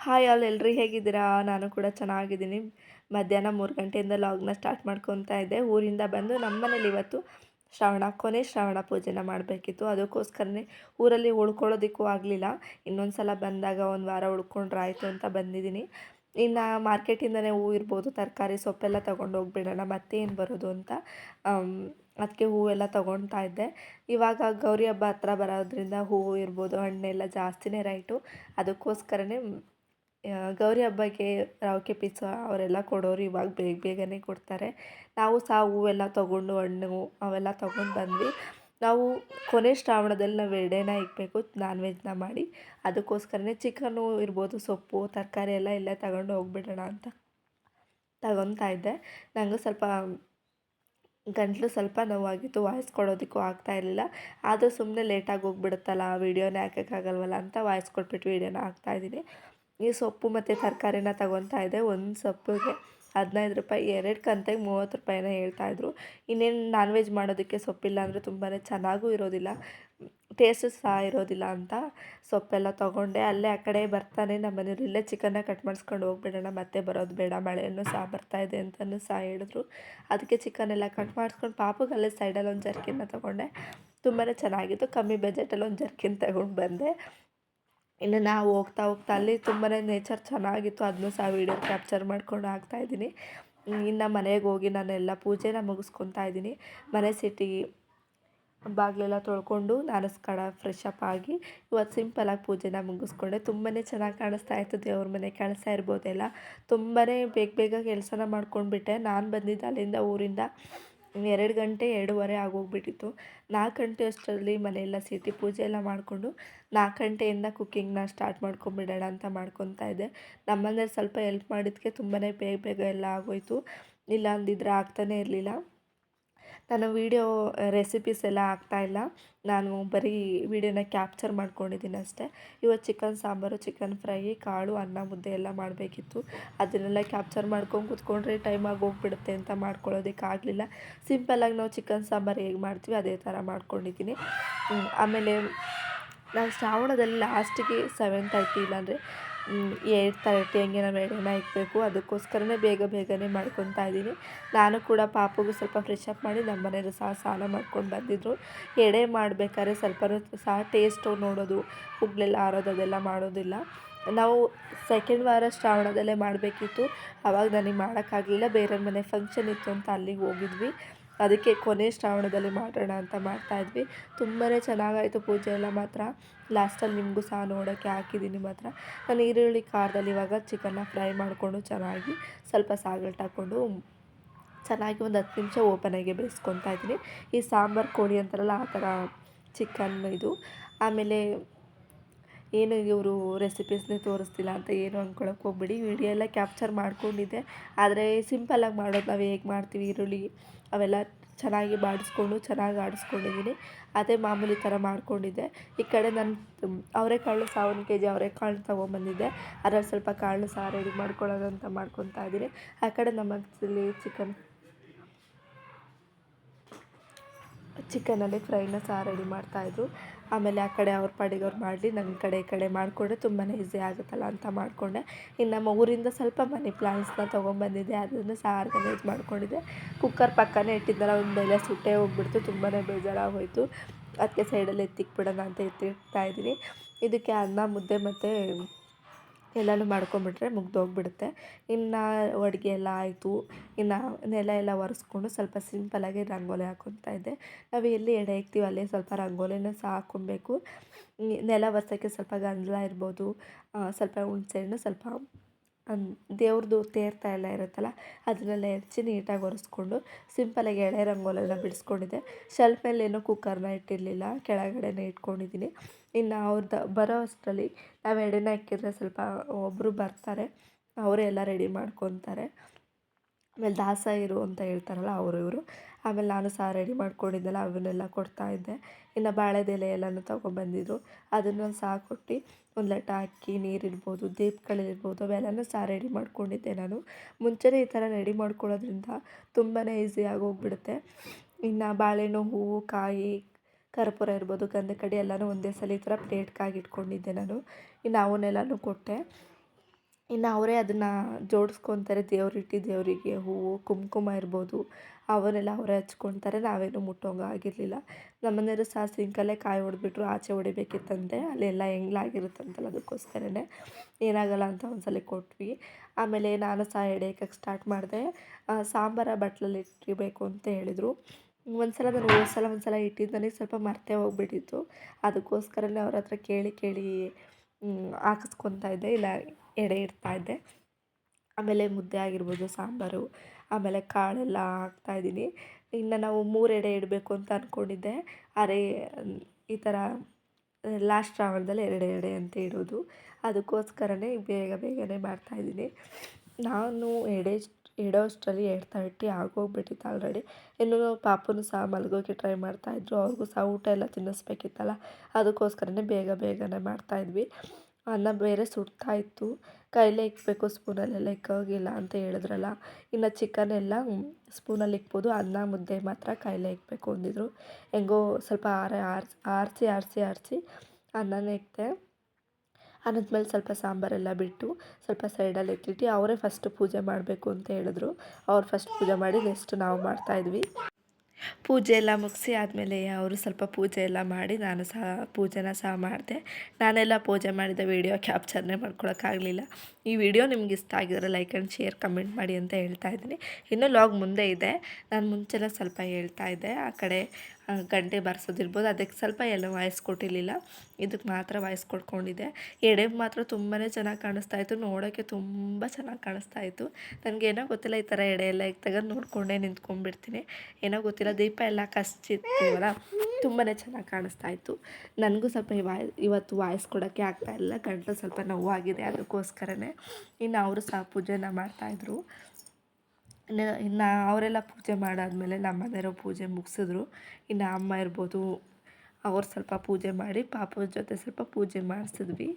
Hi all ಎಲ್ರಿ ಹೇಗಿದ್ದೀರಾ? ನಾನು ಕೂಡ ಚೆನ್ನಾಗಿದ್ದೀನಿ. ಮಧ್ಯಾಹ್ನ ಮೂರು ಗಂಟೆಯಿಂದ ಲಾಗ್ನ ಸ್ಟಾರ್ಟ್ ಮಾಡ್ಕೊತಾ ಇದ್ದೆ. ಊರಿಂದ ಬಂದು ನಮ್ಮನೇಲಿ ಇವತ್ತು ಶ್ರಾವಣ, ಕೊನೆ ಶ್ರಾವಣ ಪೂಜೆನ ಮಾಡಬೇಕಿತ್ತು. ಅದಕ್ಕೋಸ್ಕರನೇ ಊರಲ್ಲಿ ಉಳ್ಕೊಳ್ಳೋದಕ್ಕೂ ಆಗಲಿಲ್ಲ. ಇನ್ನೊಂದು ಸಲ ಬಂದಾಗ ಒಂದು ವಾರ ಉಳ್ಕೊಂಡ್ರೆ ಆಯಿತು ಅಂತ ಬಂದಿದ್ದೀನಿ. ಇನ್ನು ಮಾರ್ಕೆಟಿಂದನೇ ಹೂ ಇರ್ಬೋದು, ತರಕಾರಿ, ಸೊಪ್ಪೆಲ್ಲ ತೊಗೊಂಡು ಹೋಗ್ಬಿಡೋಣ ಮತ್ತೆ ಏನು ಬರೋದು ಅಂತ ಅದಕ್ಕೆ ಹೂವೆಲ್ಲ ತೊಗೊಳ್ತಾ ಇದ್ದೆ. ಇವಾಗ ಗೌರಿ ಹಬ್ಬ ಹತ್ರ ಬರೋದ್ರಿಂದ ಹೂವು ಇರ್ಬೋದು, ಹಣ್ಣೆಲ್ಲ ಜಾಸ್ತಿನೇ ರೈಟು. ಅದಕ್ಕೋಸ್ಕರನೇ ಗೌರಿ ಹಬ್ಬಕ್ಕೆ ರವಿಕೆ ಪೀಸು ಅವರೆಲ್ಲ ಕೊಡೋರು ಇವಾಗ ಬೇಗ ಬೇಗನೆ ಕೊಡ್ತಾರೆ. ನಾವು ಸಹ ಹೂವೆಲ್ಲ ತೊಗೊಂಡು, ಹಣ್ಣು ಅವೆಲ್ಲ ತೊಗೊಂಡು ಬಂದ್ವಿ. ನಾವು ಕೊನೆ ಶ್ರಾವಣದಲ್ಲಿ ನಾವು ಎರಡೇನ ಇಡಬೇಕು ನಾನ್ ವೆಜ್ನ ಮಾಡಿ. ಅದಕ್ಕೋಸ್ಕರನೇ ಚಿಕನು ಇರ್ಬೋದು, ಸೊಪ್ಪು, ತರಕಾರಿ ಎಲ್ಲ ಇಲ್ಲೇ ತಗೊಂಡು ಹೋಗ್ಬಿಡೋಣ ಅಂತ ತಗೊತಾ ಇದ್ದೆ. ನನಗೂ ಸ್ವಲ್ಪ ಗಂಟಲು ಸ್ವಲ್ಪ ನೋವಾಗಿತ್ತು ವಾಯ್ಸ್ ಕೊಡೋದಕ್ಕೂ ಆಗ್ತಾ ಇರಲಿಲ್ಲ. ಆದರೂ ಸುಮ್ಮನೆ ಲೇಟಾಗಿ ಹೋಗ್ಬಿಡುತ್ತಲ್ಲ ವೀಡಿಯೋನೇ ಹಾಕೋಕ್ಕಾಗಲ್ವಲ್ಲ ಅಂತ ವಾಯ್ಸ್ ಕೊಟ್ಬಿಟ್ಟು ವೀಡಿಯೋನ ಹಾಕ್ತಾಯಿದ್ದೀನಿ ಈ ಸೊಪ್ಪು ಮತ್ತು ತರಕಾರಿನ ತಗೊತಾ ಇದ್ದೆ ಒಂದು ಸೊಪ್ಪಿಗೆ ಹದಿನೈದು ರೂಪಾಯಿ, ಎರಡು ಕಂತೆಗೆ ಮೂವತ್ತು ರೂಪಾಯಿನ ಹೇಳ್ತಾಯಿದ್ರು ಇನ್ನೇನು ನಾನ್ ವೆಜ್ ಮಾಡೋದಕ್ಕೆ ಸೊಪ್ಪಿಲ್ಲ ಅಂದರೆ ತುಂಬಾ ಚೆನ್ನಾಗೂ ಇರೋದಿಲ್ಲ ಟೇಸ್ಟು ಸಹ ಇರೋದಿಲ್ಲ ಅಂತ ಸೊಪ್ಪೆಲ್ಲ ತೊಗೊಂಡೆ. ಅಲ್ಲೇ ಆ ಕಡೆ ಬರ್ತಾನೆ, ನಮ್ಮ ಮನೆಯವ್ರು ಇಲ್ಲೇ ಚಿಕನ್ನ ಕಟ್ ಮಾಡಿಸ್ಕೊಂಡು ಹೋಗ್ಬಿಡೋಣ, ಮತ್ತೆ ಬರೋದು ಬೇಡ ಮಳೆಯನ್ನು ಸಹ ಬರ್ತಾಯಿದೆ ಅಂತಲೂ ಸಹ ಹೇಳಿದ್ರು. ಅದಕ್ಕೆ ಚಿಕನೆಲ್ಲ ಕಟ್ ಮಾಡಿಸ್ಕೊಂಡು ಪಾಪಗೆ ಅಲ್ಲೇ ಸೈಡಲ್ಲಿ ಒಂದು ಜರ್ಕಿನ ತೊಗೊಂಡೆ. ತುಂಬಾ ಚೆನ್ನಾಗಿತ್ತು, ಕಮ್ಮಿ ಬಜೆಟಲ್ಲಿ ಒಂದು ಜರ್ಕಿನ್ ತಗೊಂಡು ಬಂದೆ. ಇನ್ನು ನಾವು ಹೋಗ್ತಾ ಹೋಗ್ತಾ ಅಲ್ಲಿ ತುಂಬಾ ನೇಚರ್ ಚೆನ್ನಾಗಿತ್ತು. ಅದನ್ನೂ ಸಹ ವೀಡಿಯೋ ಕ್ಯಾಪ್ಚರ್ ಮಾಡ್ಕೊಂಡು ಹಾಕ್ತಾಯಿದ್ದೀನಿ ಇನ್ನು ಮನೆಗೆ ಹೋಗಿ ನಾನೆಲ್ಲ ಪೂಜೆನ ಮುಗಿಸ್ಕೊತಾ ಇದ್ದೀನಿ. ಮನೆ ಸಿಟಿ ಬಾಗಿಲೆಲ್ಲ ತೊಳ್ಕೊಂಡು ನಾನಸ್ಕಡ ಫ್ರೆಶ್ ಅಪ್ ಆಗಿ ಇವತ್ತು ಸಿಂಪಲಾಗಿ ಪೂಜೆನ ಮುಗಿಸ್ಕೊಂಡೆ. ತುಂಬಾ ಚೆನ್ನಾಗಿ ಕಾಣಿಸ್ತಾ ಇತ್ತು. ದೇವ್ರ ಮನೆ ಕಾಣಿಸ್ತಾ ಇರ್ಬೋದೆಲ್ಲ. ತುಂಬಾ ಬೇಗ ಬೇಗ ಕೆಲಸನ ಮಾಡ್ಕೊಂಡ್ಬಿಟ್ಟೆ. ನಾನು ಬಂದಿದ್ದೆ ಅಲ್ಲಿಂದ ಊರಿಂದ. ಎರಡು ಗಂಟೆ ಎರಡೂವರೆ ಆಗೋಗ್ಬಿಟ್ಟಿತ್ತು. ನಾಲ್ಕು ಗಂಟೆ ಅಷ್ಟರಲ್ಲಿ ಮನೆಯೆಲ್ಲ ಸೀಟಿ ಪೂಜೆ ಎಲ್ಲ ಮಾಡಿಕೊಂಡು ನಾಲ್ಕು ಗಂಟೆಯಿಂದ ಕುಕ್ಕಿಂಗ್ನ ಸ್ಟಾರ್ಟ್ ಮಾಡ್ಕೊಂಬಿಡೋಣ ಅಂತ ಮಾಡ್ಕೊತಾ ಇದ್ದೆ. ನಮ್ಮನೇಲಿ ಸ್ವಲ್ಪ ಹೆಲ್ಪ್ ಮಾಡಿದ್ದಕ್ಕೆ ತುಂಬಾ ಬೇಗ ಬೇಗ ಎಲ್ಲ ಆಗೋಯಿತು. ಇಲ್ಲ ಅಂದಿದ್ರೆ ಆಗ್ತಾನೇ ಇರಲಿಲ್ಲ. ನಾನು ವೀಡಿಯೋ ರೆಸಿಪೀಸ್ ಎಲ್ಲ ಇಲ್ಲ. ನಾನು ಬರೀ ವೀಡಿಯೋನ ಕ್ಯಾಪ್ಚರ್ ಮಾಡ್ಕೊಂಡಿದ್ದೀನಿ ಅಷ್ಟೇ. ಇವತ್ತು ಚಿಕನ್ ಸಾಂಬಾರು ಚಿಕನ್ ಫ್ರೈ ಕಾಳು, ಅನ್ನ, ಮುದ್ದೆ ಎಲ್ಲ ಮಾಡಬೇಕಿತ್ತು. ಅದನ್ನೆಲ್ಲ ಕ್ಯಾಪ್ಚರ್ ಮಾಡ್ಕೊಂಡು ಕೂತ್ಕೊಂಡ್ರೆ ಟೈಮ್ ಆಗಿ ಹೋಗ್ಬಿಡುತ್ತೆ ಅಂತ ಮಾಡ್ಕೊಳ್ಳೋದಕ್ಕೆ ಆಗಲಿಲ್ಲ. ಸಿಂಪಲ್ಲಾಗಿ ನಾವು ಚಿಕನ್ ಸಾಂಬಾರು ಹೇಗೆ ಮಾಡ್ತೀವಿ ಅದೇ ಥರ ಮಾಡ್ಕೊಂಡಿದ್ದೀನಿ. ಆಮೇಲೆ ನಾನು ಶ್ರಾವಣದಲ್ಲಿ ಲಾಸ್ಟಿಗೆ ಸೆವೆಂತ್ ತರ್ಟಿ ಇಲ್ಲಾಂದರೆ ಏಯ್ಟ್ ತರ್ಟಿ ಹಂಗೆ ನಾವು ಎಡೆನ ಇಕ್ಕಬೇಕು ಅದಕ್ಕೋಸ್ಕರನೇ ಬೇಗ ಬೇಗನೆ ಮಾಡ್ಕೊತಾ ಇದ್ದೀನಿ. ನಾನು ಕೂಡ ಪಾಪಗೂ ಸ್ವಲ್ಪ ಫ್ರೆಶ್ ಅಪ್ ಮಾಡಿ ನಮ್ಮ ಮನೆಯಲ್ಲೂ ಸಹ ಸ್ನಾನ ಮಾಡ್ಕೊಂಡು ಬಂದಿದ್ದರು ಎಡೆ ಮಾಡಬೇಕಾದ್ರೆ ಸ್ವಲ್ಪನೂ ಸಹ ಟೇಸ್ಟು ನೋಡೋದು ಹುಗ್ಲೆಲ್ಲ ಆರೋದು ಅದೆಲ್ಲ ಮಾಡೋದಿಲ್ಲ. ನಾವು ಸೆಕೆಂಡ್ ವಾರ ಶ್ರಾವಣದಲ್ಲೇ ಮಾಡಬೇಕಿತ್ತು. ಆವಾಗ ನನಗೆ ಮಾಡೋಕ್ಕಾಗಲಿಲ್ಲ. ಬೇರೆಯವ್ರ ಮನೆ ಫಂಕ್ಷನ್ ಇತ್ತು ಅಂತ ಅಲ್ಲಿಗೆ ಹೋಗಿದ್ವಿ. ಅದಕ್ಕೆ ಕೊನೆ ಶ್ರಾವಣದಲ್ಲಿ ಮಾಡೋಣ ಅಂತ ಮಾಡ್ತಾಯಿದ್ವಿ ತುಂಬಾ ಚೆನ್ನಾಗಾಯಿತು ಪೂಜೆ ಎಲ್ಲ ಮಾತ್ರ. ಲಾಸ್ಟಲ್ಲಿ ನಿಮಗೂ ಸಹ ನೋಡೋಕ್ಕೆ ಹಾಕಿದ್ದೀನಿ ಮಾತ್ರ. ನಾನು ಈರುಳ್ಳಿ ಖಾರದಲ್ಲಿ ಇವಾಗ ಚಿಕನ್ನ ಫ್ರೈ ಮಾಡಿಕೊಂಡು ಚೆನ್ನಾಗಿ ಸ್ವಲ್ಪ ಸಾಗಲ್ಟ್ ಹಾಕ್ಕೊಂಡು ಚೆನ್ನಾಗಿ ಒಂದು ಹತ್ತು ನಿಮಿಷ ಓಪನಾಗಿ ಬೇಯಿಸ್ಕೊತಾ ಇದ್ದೀನಿ. ಈ ಸಾಂಬಾರು ಕೋಳಿ ಅಂತಾರಲ್ಲ, ಆ ಥರ ಚಿಕನ್ ಇದು. ಆಮೇಲೆ ಏನು ಇವರು ರೆಸಿಪೀಸ್ನೇ ತೋರಿಸ್ತಿಲ್ಲ ಅಂತ ಏನು ಅಂದ್ಕೊಳಕ್ಕೆ ಹೋಗ್ಬೇಡಿ. ವೀಡಿಯೋ ಎಲ್ಲ ಕ್ಯಾಪ್ಚರ್ ಮಾಡ್ಕೊಂಡಿದ್ದೆ. ಆದರೆ ಸಿಂಪಲ್ಲಾಗಿ ಮಾಡೋದು ನಾವು ಹೇಗೆ ಮಾಡ್ತೀವಿ? ಈರುಳ್ಳಿ ಅವೆಲ್ಲ ಚೆನ್ನಾಗಿ ಬಾಡಿಸ್ಕೊಂಡು ಚೆನ್ನಾಗಿ ಆಡಿಸ್ಕೊಂಡಿದ್ದೀನಿ ಅದೇ ಮಾಮೂಲಿ ಥರ ಮಾಡ್ಕೊಂಡಿದ್ದೆ. ಈ ಕಡೆ ನಾನು ಅವರೆಕಾಳು ಒಂದು ಕೆ ಜಿ ಅವರೆಕಾಳು ತೊಗೊಂಬಂದಿದ್ದೆ. ಅದರಲ್ಲಿ ಸ್ವಲ್ಪ ಕಾಳು ಸಹ ರೆಡಿ ಮಾಡ್ಕೊಳ್ಳೋದು ಅಂತ ಮಾಡ್ಕೊತಾ ಇದ್ದೀನಿ ಆ ಕಡೆ ನಮ್ಮ ಮನಸ್ಸಲ್ಲಿ ಚಿಕನ್ ಚಿಕನಲ್ಲಿ ಫ್ರೈನ ಸಹ ರೆಡಿ ಮಾಡ್ತಾಯಿದ್ರು ಆಮೇಲೆ ಆ ಕಡೆ ಅವ್ರ ಪಾಡಿಗೆ ಅವ್ರು ಮಾಡಲಿ ನನ್ನ ಕಡೆ ಈ ಕಡೆ ಮಾಡಿಕೊಂಡೆ ತುಂಬಾ ಈಸಿ ಆಗುತ್ತಲ್ಲ ಅಂತ ಮಾಡಿಕೊಂಡೆ. ಇನ್ನು ನಮ್ಮ ಊರಿಂದ ಸ್ವಲ್ಪ ಮನಿ ಪ್ಲಾಂಟ್ಸ್ನ ತೊಗೊಂಬಂದಿದ್ದೆ, ಅದನ್ನು ಸಹ ಆರ್ಗನೈಸ್ ಮಾಡಿಕೊಂಡಿದ್ದೆ. ಕುಕ್ಕರ್ ಪಕ್ಕನೇ ಇಟ್ಟಿದ್ದಲ್ಲ ಒಂದು ಬೆಲೆ ಸುಟ್ಟೇ ಹೋಗ್ಬಿಡ್ತು ತುಂಬಾ ಬೇಜಾರಾಗೋಯಿತು. ಅದಕ್ಕೆ ಸೈಡಲ್ಲಿ ಎತ್ತಿಕ್ಬಿಡೋಣ ಅಂತ ಎತ್ತಿಡ್ತಾ ಇದ್ದೀನಿ. ಇದಕ್ಕೆ ಅನ್ನ, ಮುದ್ದೆ ಮತ್ತು ಎಲ್ಲನೂ ಮಾಡ್ಕೊಂಬಿಟ್ರೆ ಮುಗ್ದೋಗ್ಬಿಡುತ್ತೆ. ಇನ್ನು ಅಡುಗೆ ಎಲ್ಲ ಆಯಿತು. ಇನ್ನು ನೆಲ ಎಲ್ಲ ಒರೆಸ್ಕೊಂಡು ಸ್ವಲ್ಪ ಸಿಂಪಲ್ಲಾಗಿ ರಂಗೋಲಿ ಹಾಕೊತಾ ಇದ್ದೆ. ನಾವು ಎಲ್ಲಿ ಎಡೆ ಇಕ್ತೀವಿ ಅಲ್ಲೇ ಸ್ವಲ್ಪ ರಂಗೋಲಿನ ಸಹ ಹಾಕೊಬೇಕು ನೆಲ ಒರೆಸೋಕ್ಕೆ ಸ್ವಲ್ಪ ಗಂಜಲ ಇರ್ಬೋದು. ಸ್ವಲ್ಪ ಹುಣ್ಸೆಹಣ್ಣು ಸ್ವಲ್ಪ ದೇವ್ರದ್ದು ತೇರ್ತಾ ಎಲ್ಲ ಇರುತ್ತಲ್ಲ ಅದನ್ನೆಲ್ಲ ಹೆಚ್ಚಿ ನೀಟಾಗಿ ಒರೆಸ್ಕೊಂಡು ಸಿಂಪಲಾಗಿ ಎಳೆ ರಂಗೋಲೆಲ್ಲ ಬಿಡಿಸ್ಕೊಂಡಿದ್ದೆ. ಶೆಲ್ಫ್ ಮೇಲೆ ಏನೂ ಕುಕ್ಕರ್ನ ಇಟ್ಟಿರಲಿಲ್ಲ, ಕೆಳಗಡೆನೇ ಇಟ್ಕೊಂಡಿದ್ದೀನಿ. ಇನ್ನು ಅವ್ರದ್ದು ಬರೋ ಅಷ್ಟರಲ್ಲಿ ನಾವು ಎಡೆನ ಇಕ್ಕಿದ್ರೆ ಸ್ವಲ್ಪ ಒಬ್ಬರು ಬರ್ತಾರೆ, ಅವರೇ ಎಲ್ಲ ರೆಡಿ ಮಾಡ್ಕೊತಾರೆ. ಆಮೇಲೆ ದಾಸ ಇರು ಅಂತ ಹೇಳ್ತಾರಲ್ಲ ಅವರು ಇವರು. ಆಮೇಲೆ ನಾನು ಸಹ ರೆಡಿ ಮಾಡ್ಕೊಂಡಿದ್ದೆಲ್ಲ ಅವನ್ನೆಲ್ಲ ಕೊಡ್ತಾಯಿದ್ದೆ ಇನ್ನು ಬಾಳೆದೆಲೆ ಎಲ್ಲನೂ ತೊಗೊಬಂದಿದ್ರು. ಅದನ್ನು ಸಹ ಕೊಟ್ಟು ಒಂದು ಲಟ ಅಕ್ಕಿ ನೀರಿರ್ಬೋದು ದೀಪಗಳಿರ್ಬೋದು ಅವೆಲ್ಲನೂ ಸಹ ರೆಡಿ ಮಾಡ್ಕೊಂಡಿದ್ದೆ ನಾನು. ಮುಂಚೆನೇ ಈ ಥರ ರೆಡಿ ಮಾಡ್ಕೊಳ್ಳೋದ್ರಿಂದ ತುಂಬಾ ಈಸಿಯಾಗಿ ಹೋಗ್ಬಿಡುತ್ತೆ ಇನ್ನು ಬಾಳೆಹಣ್ಣು, ಹೂವು, ಕಾಯಿ, ಕರ್ಪೂರ ಇರ್ಬೋದು, ಗಂಧಕಡಿ ಎಲ್ಲನೂ ಒಂದೇ ಸಲ ಈ ಥರ ಪ್ಲೇಟ್ಗಾಗಿ ಇಟ್ಕೊಂಡಿದ್ದೆ ನಾನು. ಇನ್ನು ಅವನ್ನೆಲ್ಲನೂ ಕೊಟ್ಟೆ. ಇನ್ನು ಅವರೇ ಅದನ್ನು ಜೋಡಿಸ್ಕೊತಾರೆ ದೇವರಿಟ್ಟು ದೇವರಿಗೆ ಹೂವು, ಕುಂಕುಮ ಇರ್ಬೋದು ಅವರೆಲ್ಲ ಅವರೇ ಹಚ್ಕೊತಾರೆ ನಾವೇನು ಮುಟ್ಟೋಂಗೆ ಆಗಿರಲಿಲ್ಲ. ನಮ್ಮ ಮನೆಯವರು ಸಹ ಸಿಂಕಲ್ಲೇ ಕಾಯಿ ಹೊಡೆದ್ಬಿಟ್ರು ಆಚೆ ಹೊಡಿಬೇಕಿತ್ತಂತೆ, ಅಲ್ಲೆಲ್ಲ ಹೆಂಗ್ಲಾಗಿರುತ್ತಂತಲ್ಲ ಅದಕ್ಕೋಸ್ಕರನೇ. ಏನಾಗಲ್ಲ ಅಂತ ಒಂದ್ಸಲ ಕೊಟ್ವಿ. ಆಮೇಲೆ ನಾನು ಸಹ ಎಡೆಯಕ್ಕೆ ಸ್ಟಾರ್ಟ್ ಮಾಡಿದೆ. ಸಾಂಬಾರ ಬಟ್ಲಲ್ಲಿ ಇಟ್ಟಿರಬೇಕು ಅಂತ ಹೇಳಿದರು. ಒಂದ್ಸಲ ನಾನು ಒಂದು ಸಲ ಒಂದು ಸಲ ಇಟ್ಟಿದ್ದು ನನಗೆ ಸ್ವಲ್ಪ ಮರ್ತೆ ಹೋಗ್ಬಿಟ್ಟಿತ್ತು. ಅದಕ್ಕೋಸ್ಕರನೇ ಅವ್ರ ಹತ್ರ ಕೇಳಿ ಕೇಳಿ ಹಾಕಿಸ್ಕೊತಾ ಇದ್ದೆ, ಇಲ್ಲ ಎಡೆ ಇಡ್ತಾ ಇದ್ದೆ. ಆಮೇಲೆ ಮುದ್ದೆ ಆಗಿರ್ಬೋದು, ಸಾಂಬಾರು, ಆಮೇಲೆ ಕಾಳೆಲ್ಲ ಹಾಕ್ತಾಯಿದ್ದೀನಿ ಇನ್ನು ನಾವು ಮೂರು ಎಡೆ ಇಡಬೇಕು ಅಂತ ಅಂದ್ಕೊಂಡಿದ್ದೆ ಅರೆ, ಈ ಥರ ಲಾಸ್ಟ್ ಶ್ರಾವಣದಲ್ಲಿ ಎರಡು ಎಡೆ ಅಂತ ಇಡೋದು. ಅದಕ್ಕೋಸ್ಕರನೇ ಬೇಗ ಬೇಗನೆ ಮಾಡ್ತಾಯಿದ್ದೀನಿ ನಾನು ಎಡೆ ಇಡೋ ಅಷ್ಟರಲ್ಲಿ ಏಟ್ ತರ್ಟಿ ಆಗೋಗ್ಬಿಟ್ಟಿತ್ತು ಆಲ್ರೆಡಿ ಇನ್ನು ಪಾಪನೂ ಸಹ ಮಲಗೋಕೆ ಟ್ರೈ ಮಾಡ್ತಾಯಿದ್ರು ಅವ್ರಿಗೂ ಸಹ ಊಟ ಎಲ್ಲ ತಿನ್ನಿಸ್ಬೇಕಿತ್ತಲ್ಲ. ಅದಕ್ಕೋಸ್ಕರನೇ ಬೇಗ ಬೇಗನೆ ಮಾಡ್ತಾಯಿದ್ವಿ ಅನ್ನ ಬೇರೆ ಸುಡ್ತಾ ಇತ್ತು. ಕೈಲೇ ಇಕ್ಕಬೇಕು ಸ್ಪೂನಲ್ಲೆಲ್ಲ ಇಕ್ಕೋಗಿಲ್ಲ ಅಂತ ಹೇಳಿದ್ರಲ್ಲ. ಇನ್ನು ಚಿಕನ್ ಎಲ್ಲ ಸ್ಪೂನಲ್ಲಿ ಇಕ್ಬೋದು. ಅನ್ನ ಮುದ್ದೆ ಮಾತ್ರ ಕೈಲೇ ಇಕ್ಕಬೇಕು ಅಂದಿದ್ರು. ಹೆಂಗೋ ಸ್ವಲ್ಪ ಆರ ಆರ್ಸಿ, ಆರಿಸಿ ಆರಿಸಿ ಆರಿಸಿ. ಅನ್ನನೇ ಇಕ್ತೆ. ಅನ್ನದ ಮೇಲೆ ಸ್ವಲ್ಪ ಸಾಂಬಾರೆಲ್ಲ ಬಿಟ್ಟು ಸ್ವಲ್ಪ ಸೈಡಲ್ಲಿ ಎತ್ತಿಟ್ಟು ಅವರೇ ಫಸ್ಟ್ ಪೂಜೆ ಮಾಡಬೇಕು ಅಂತ ಹೇಳಿದ್ರು. ಅವ್ರು ಫಸ್ಟ್ ಪೂಜೆ ಮಾಡಿ ನೆಕ್ಸ್ಟ್ ನಾವು ಮಾಡ್ತಾಯಿದ್ವಿ ಪೂಜೆ ಎಲ್ಲ ಮುಗಿಸಿ ಆದಮೇಲೆ ಅವರು ಸ್ವಲ್ಪ ಪೂಜೆ ಎಲ್ಲ ಮಾಡಿ ನಾನು ಸಹ ಪೂಜೆನ ಸಹ ಮಾಡಿದೆ. ನಾನೆಲ್ಲ ಪೂಜೆ ಮಾಡಿದ ವೀಡಿಯೋ ಕ್ಯಾಪ್ಚರ್ನೇ ಮಾಡ್ಕೊಳಕ್ಕಾಗಲಿಲ್ಲ ಈ ವಿಡಿಯೋ ನಿಮ್ಗೆ ಇಷ್ಟ ಆಗಿದ್ರೆ ಲೈಕ್ ಆ್ಯಂಡ್ ಶೇರ್ ಕಮೆಂಟ್ ಮಾಡಿ ಅಂತ ಹೇಳ್ತಾ ಇದ್ದೀನಿ. ಇನ್ನೂ ಲಾಗ್ ಮುಂದೆ ಇದೆ. ನಾನು ಮುಂಚೆಲ್ಲ ಸ್ವಲ್ಪ ಹೇಳ್ತಾ ಇದ್ದೆ. ಆ ಕಡೆ ಗಂಟೆ ಬರ್ಸೋದಿರ್ಬೋದು. ಅದಕ್ಕೆ ಸ್ವಲ್ಪ ಎಲ್ಲ ವಾಯ್ಸ್ ಕೊಟ್ಟಿರಲಿಲ್ಲ. ಇದಕ್ಕೆ ಮಾತ್ರ ವಾಯ್ಸ್ ಕೊಟ್ಕೊಂಡಿದ್ದೆ ಎಡೆ ಮಾತ್ರ ತುಂಬಾ ಚೆನ್ನಾಗಿ ಕಾಣಿಸ್ತಾ ಇತ್ತು. ನೋಡೋಕ್ಕೆ ತುಂಬ ಚೆನ್ನಾಗಿ ಕಾಣಿಸ್ತಾ ಇತ್ತು. ಏನೋ ಗೊತ್ತಿಲ್ಲ ಈ ಥರ ಎಡೆ ಎಲ್ಲ ತೆಗೆದು ನೋಡಿಕೊಂಡೇ ನಿಂತ್ಕೊಂಡ್ಬಿಡ್ತೀನಿ. ಏನೋ ಗೊತ್ತಿಲ್ಲ, ದೀಪ ಎಲ್ಲ ಕಚ್ಚಿರ್ತೀವಲ್ಲ ತುಂಬಾ ಚೆನ್ನಾಗಿ ಕಾಣಿಸ್ತಾ ಇತ್ತು. ನನಗೂ ಸ್ವಲ್ಪ ವಾಯ್, ಇವತ್ತು ವಾಯ್ಸ್ ಕೊಡೋಕ್ಕೆ ಆಗ್ತಾಯಿಲ್ಲ ಗಂಟಲು ಸ್ವಲ್ಪ ನೋವಾಗಿದೆ ಅದಕ್ಕೋಸ್ಕರನೇ. ಇನ್ನು ಅವರು ಸಹ ಪೂಜೆನ ಮಾಡ್ತಾಯಿದ್ರು ಇನ್ನು ಅವರೆಲ್ಲ ಪೂಜೆ ಮಾಡಾದಮೇಲೆ ನಮ್ಮ ಮನೆಯವರು ಪೂಜೆ ಮುಗಿಸಿದ್ರು. ಇನ್ನು ಅಮ್ಮ ಇರ್ಬೋದು, ಅವ್ರು ಸ್ವಲ್ಪ ಪೂಜೆ ಮಾಡಿ ಪಾಪದ ಜೊತೆ ಸ್ವಲ್ಪ ಪೂಜೆ ಮಾಡಿಸಿದ್ವಿ.